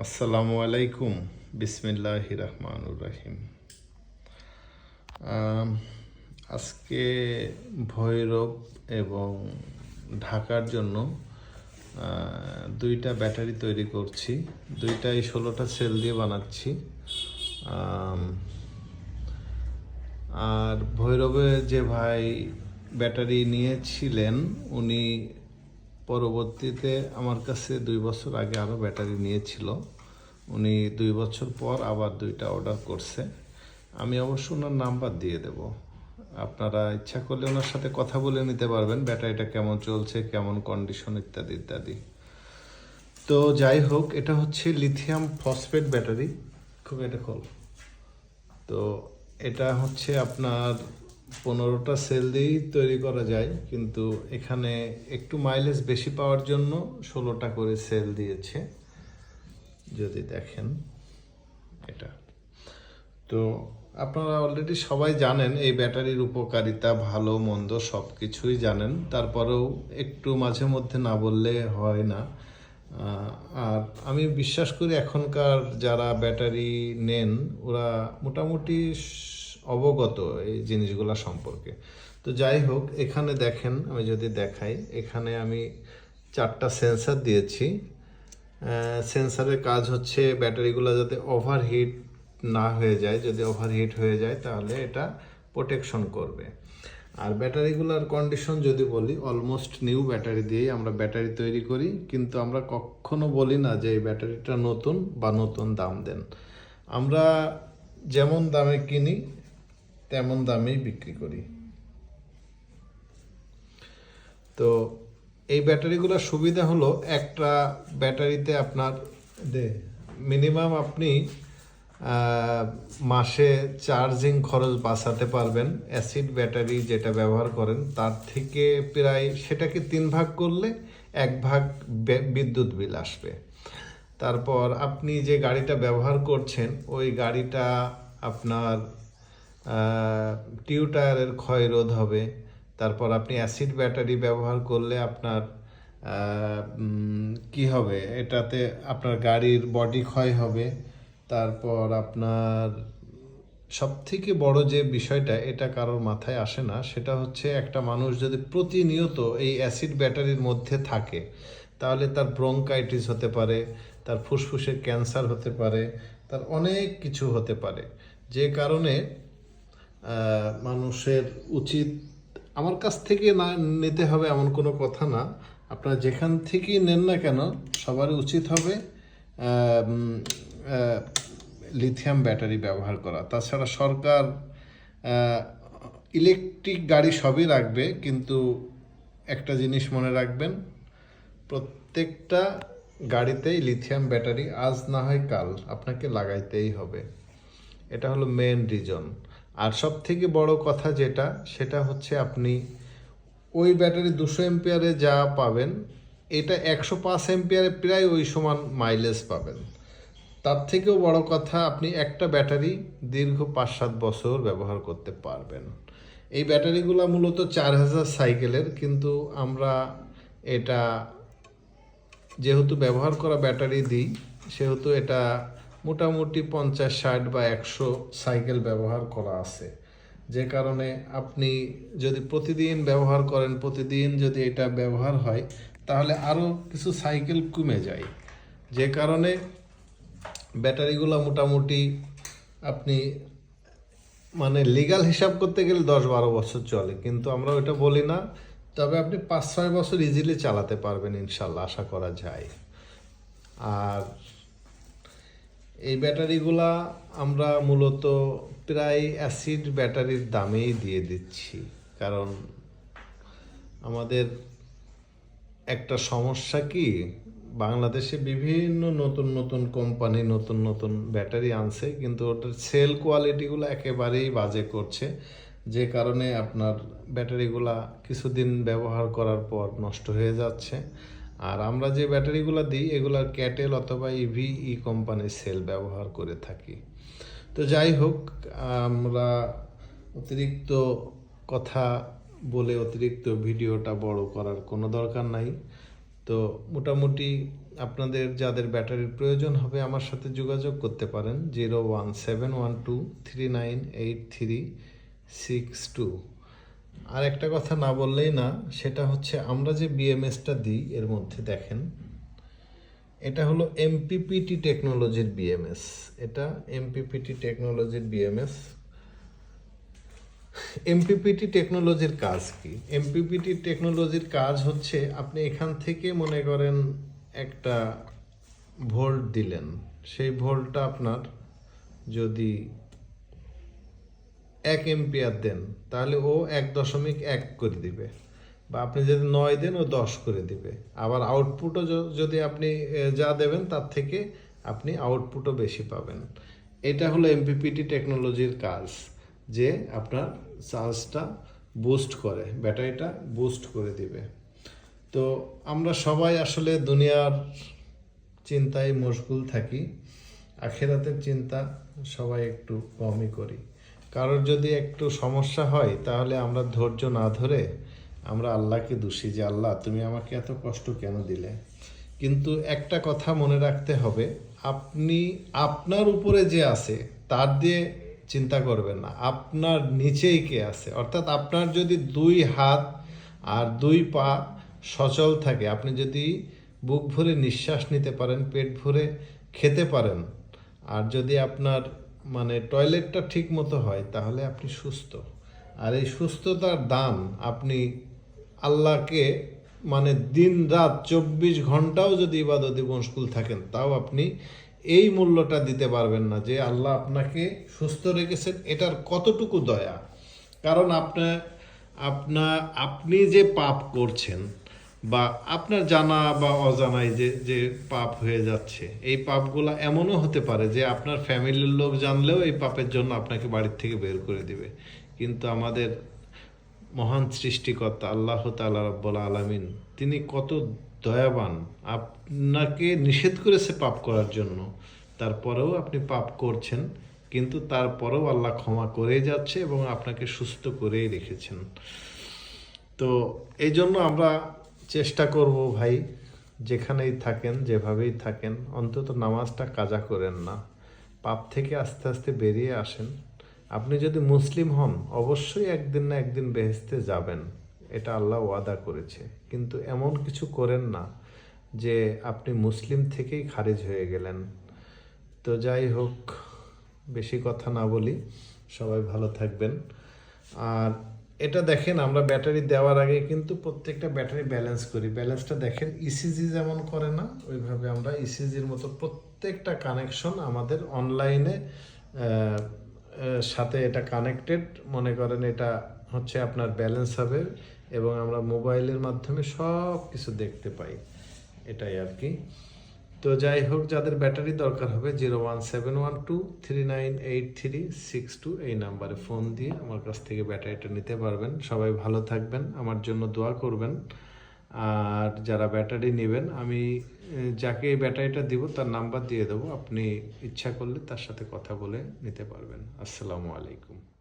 আসসালামু আলাইকুম। বিসমিল্লাহ রহমানুর রহিম। আজকে ভৈরব এবং ঢাকার জন্য দুইটা ব্যাটারি তৈরি করছি। দুইটাই ষোলোটা সেল দিয়ে বানাচ্ছি। আর ভৈরবে যে ভাই ব্যাটারি নিয়েছিলেন, উনি পরবর্তীতে আমার কাছে দুই বছর আগে আরও ব্যাটারি নিয়েছিল। উনি দুই বছর পর আবার দুইটা অর্ডার করছে। আমি অবশ্য ওনার নাম্বার দিয়ে দেব। আপনারা ইচ্ছা করলে ওনার সাথে কথা বলে নিতে পারবেন, ব্যাটারিটা কেমন চলছে, কেমন কন্ডিশন ইত্যাদি ইত্যাদি। তো যাই হোক, এটা হচ্ছে লিথিয়াম ফসফেট ব্যাটারি খুব এটা খোল তো এটা হচ্ছে আপনার পনেরোটা সেল দিয়েই তৈরি করা যায়, কিন্তু এখানে একটু মাইলেজ বেশি পাওয়ার জন্য ষোলোটা করে সেল দিয়েছে, যদি দেখেন এটা। তো আপনারা অলরেডি সবাই জানেন, এই ব্যাটারির উপকারিতা, ভালো, মন্দ সব কিছুই জানেন, তারপরেও একটু মাঝে মধ্যে না বললে হয় না। আর আমি বিশ্বাস করি এখনকার যারা ব্যাটারি নেন, ওরা মোটামুটি অবগত এই জিনিসগুলো সম্পর্কে। তো যাই হোক, এখানে দেখেন, আমি যদি দেখাই, এখানে আমি চারটা সেন্সার দিয়েছি। সেন্সারের কাজ হচ্ছে ব্যাটারিগুলো যাতে ওভারহিট না হয়ে যায়। যদি ওভারহিট হয়ে যায়, তাহলে এটা প্রোটেকশন করবে। আর ব্যাটারিগুলোর কন্ডিশন যদি বলি অলমোস্ট নিউ ব্যাটারি দিয়েই আমরা ব্যাটারি তৈরি করি। কিন্তু আমরা কখনো বলি না যে এই ব্যাটারিটা নতুন বা নতুন দাম দেন। আমরা যেমন দামে কিনি তেমন দামেই বিক্রি করি। তো এই ব্যাটারিগুলোর সুবিধা হলো একটা ব্যাটারিতে আপনার মিনিমাম আপনি মাসে চার্জিং খরচ বাঁচাতে পারবেন। অ্যাসিড ব্যাটারি যেটা ব্যবহার করেন, তার থেকে প্রায় সেটাকে তিন ভাগ করলে এক ভাগ বিদ্যুৎ বিল আসবে। তারপর আপনি যে গাড়িটা ব্যবহার করছেন, ওই গাড়িটা আপনার টিউ টায়ারের ক্ষয় রোধ হবে। তারপর আপনি অ্যাসিড ব্যাটারি ব্যবহার করলে আপনার কি হবে? এটাতে আপনার গাড়ির বডি ক্ষয় হবে। তারপর আপনার সব থেকে বড় যে বিষয়টা, এটা কারোর মাথায় আসে না। সেটা হচ্ছে একটা মানুষ যদি প্রতিনিয়ত এই অ্যাসিড ব্যাটারির মধ্যে থাকে, তাহলে তার ব্রঙ্কাইটিস হতে পারে, তার ফুসফুসের ক্যান্সার হতে পারে, তার অনেক কিছু হতে পারে। যে কারণে মানুষের উচিত আমার কাছ থেকে না নিতে হবে এমন কোনো কথা না। আপনারা যেখান থেকেই নেন না কেন, সবারই উচিত হবে লিথিয়াম ব্যাটারি ব্যবহার করা। তাছাড়া সরকার ইলেকট্রিক গাড়ি সবই রাখবে, কিন্তু একটা জিনিস মনে রাখবেন, প্রত্যেকটা গাড়িতেই লিথিয়াম ব্যাটারি আজ না হয় কাল, আপনাকে লাগাইতেই হবে। এটা হলো মেন রিজন আর সব থেকে বড় কথা যেটা, সেটা হচ্ছে আপনি ওই ব্যাটারি দুশো এম্পিয়ারে যা পাবেন, এটা একশো পাঁচ এম্পিয়ারে প্রায় ওই সমান মাইলেজ পাবেন। তার থেকেও বড় কথা, আপনি একটা ব্যাটারি দীর্ঘ পাঁচ সাত বছর ব্যবহার করতে পারবেন। এই ব্যাটারিগুলো মূলত চার হাজার সাইকেলের কিন্তু আমরা এটা যেহেতু ব্যবহার করা ব্যাটারি দিই, সেহেতু এটা মোটামুটি পঞ্চাশ, ষাট বা একশো সাইকেল ব্যবহার করা আছে। যে কারণে আপনি যদি প্রতিদিন ব্যবহার করেন, প্রতিদিন যদি এটা ব্যবহার হয়, তাহলে আরও কিছু সাইকেল কমে যায়। যে কারণে ব্যাটারিগুলো মোটামুটি আপনি মানে লিগাল হিসাব করতে গেলে দশ বারো বছর চলে, কিন্তু আমরা ওইটা বলি না। তবে আপনি পাঁচ, ছয় বছর ইজিলি চালাতে পারবেন ইনশাল্লাহ, আশা করা যায়। আর এই ব্যাটারিগুলা আমরা মূলত প্রায় অ্যাসিড ব্যাটারির দামেই দিয়ে দিচ্ছি। কারণ আমাদের একটা সমস্যা কি, বাংলাদেশে বিভিন্ন নতুন নতুন কোম্পানি নতুন নতুন ব্যাটারি আনছে, কিন্তু ওটার সেল কোয়ালিটিগুলো একেবারেই বাজে করছে। যে কারণে আপনার ব্যাটারিগুলা কিছুদিন ব্যবহার করার পর নষ্ট হয়ে যাচ্ছে। আর আমরা যে ব্যাটারিগুলো দিই এগুলার ক্যাটেল অথবা ইভি ই কোম্পানির সেল ব্যবহার করে থাকি। তো যাই হোক, আমরা অতিরিক্ত কথা বলে অতিরিক্ত ভিডিওটা বড় করার কোনো দরকার নাই। তো মোটামুটি আপনাদের যাদের ব্যাটারির প্রয়োজন হবে আমার সাথে যোগাযোগ করতে পারেন, zero one seven one two three nine eight three six two. আর একটা কথা না বললেই না, সেটা হচ্ছে আমরা যে বিএমএসটা দিই, এর মধ্যে দেখেন, এটা হলো এমপিপিটি টেকনোলজির বিএমএস এটা এমপিপিটি টেকনোলজির বিএমএস এমপিপিটি টেকনোলজির কাজ কি? এমপিপিটি টেকনোলজির কাজ হচ্ছে, আপনি এখান থেকে মনে করেন একটা ভোল্ট দিলেন। সেই ভোল্টটা আপনার যদি এক এম্পিয়ার দেন, তাহলে ও এক দশমিক এক করে দিবে। বা আপনি যদি নয় দেন, ও দশ করে দিবে। আবার আউটপুটও যদি আপনি যা দেবেন, তার থেকে আপনি আউটপুটও বেশি পাবেন। এটা হলো এমপিপিটি টেকনোলজির কাজ, যে আপনার চার্জটা বুস্ট করে, ব্যাটারিটা বুস্ট করে দিবে। তো আমরা সবাই আসলে দুনিয়ার চিন্তায় মশগুল থাকি, আখেরাতের চিন্তা সবাই একটু কমই করি। কারোর যদি একটু সমস্যা হয়, তাহলে আমরা ধৈর্য না ধরে আমরা আল্লাহকে দোষী যে আল্লাহ, তুমি আমাকে এত কষ্ট কেন দিলে? কিন্তু একটা কথা মনে রাখতে হবে, আপনি আপনার উপরে যে আছে, তার দিয়ে চিন্তা করবেন না। আপনার নিচেই কে আছে? অর্থাৎ আপনার যদি দুই হাত আর দুই পা সচল থাকে, আপনি যদি বুক ভরে নিঃশ্বাস নিতে পারেন, পেট ভরে খেতে পারেন, আর যদি আপনার মানে টয়লেটটা ঠিক মতো হয়, তাহলে আপনি সুস্থ। আর এই সুস্থতার দান আপনি আল্লাহকে মানে দিন রাত চব্বিশ ঘন্টাও যদি ইবাদতে মশগুল থাকেন, তাও আপনি এই মূল্যটা দিতে পারবেন না যে আল্লাহ আপনাকে সুস্থ রেখেছেন, এটার কতটুকু দয়া। কারণ আপনার আপনার আপনি যে পাপ করছেন বা আপনার জানা বা অজানায় যে যে পাপ হয়ে যাচ্ছে, এই পাপগুলা এমনও হতে পারে যে আপনার ফ্যামিলির লোক জানলেও এই পাপের জন্য আপনাকে বাড়ির থেকে বের করে দিবে। কিন্তু আমাদের মহান সৃষ্টিকর্তা আল্লাহ তাআলা রব্বুল আলামিন, তিনি কত দয়াবান। আপনাকে নিষেধ করেছে পাপ করার জন্য। তারপরেও আপনি পাপ করছেন, কিন্তু তারপরেও আল্লাহ ক্ষমা করেই যাচ্ছে এবং আপনাকে সুস্থ করেই রেখেছেন। তো এই জন্য আমরা চেষ্টা করব ভাই, যেখানেই থাকেন, যেভাবেই থাকেন, অন্তত নামাজটা কাজা করেন না। পাপ থেকে আস্তে আস্তে বেরিয়ে আসেন। আপনি যদি মুসলিম হন, অবশ্যই একদিন না একদিন বেহেস্তে যাবেন। এটা আল্লাহ ওয়াদা করেছে। কিন্তু এমন কিছু করেন না যে আপনি মুসলিম থেকেই খারিজ হয়ে গেলেন। তো যাই হোক, বেশি কথা না বলি। সবাই ভালো থাকবেন। আর এটা দেখেন, আমরা ব্যাটারি দেওয়ার আগে কিন্তু প্রত্যেকটা ব্যাটারি ব্যালেন্স করি। ব্যালেন্সটা দেখেন ইসিজি যেমন করে না, ওইভাবে আমরা ইসিজির মতো প্রত্যেকটা কানেকশন আমাদের অনলাইনে সাথে এটা কানেক্টেড মনে করেন এটা হচ্ছে আপনার ব্যালেন্স হবে এবং আমরা মোবাইলের মাধ্যমে সব কিছু দেখতে পাই। এটাই আর কি। তো যাই হোক, যাদের ব্যাটারি দরকার হবে zero one seven one two three nine eight three six two এই নাম্বারে ফোন দিয়ে আমার কাছ থেকে ব্যাটারিটা নিতে পারবেন। সবাই ভালো থাকবেন, আমার জন্য দোয়া করবেন। আর যারা ব্যাটারি নেবেন, আমি যাকে ব্যাটারিটা দিব তার নাম্বার দিয়ে দেবো। আপনি ইচ্ছা করলে তার সাথে কথা বলে নিতে পারবেন। আসসালামু আলাইকুম।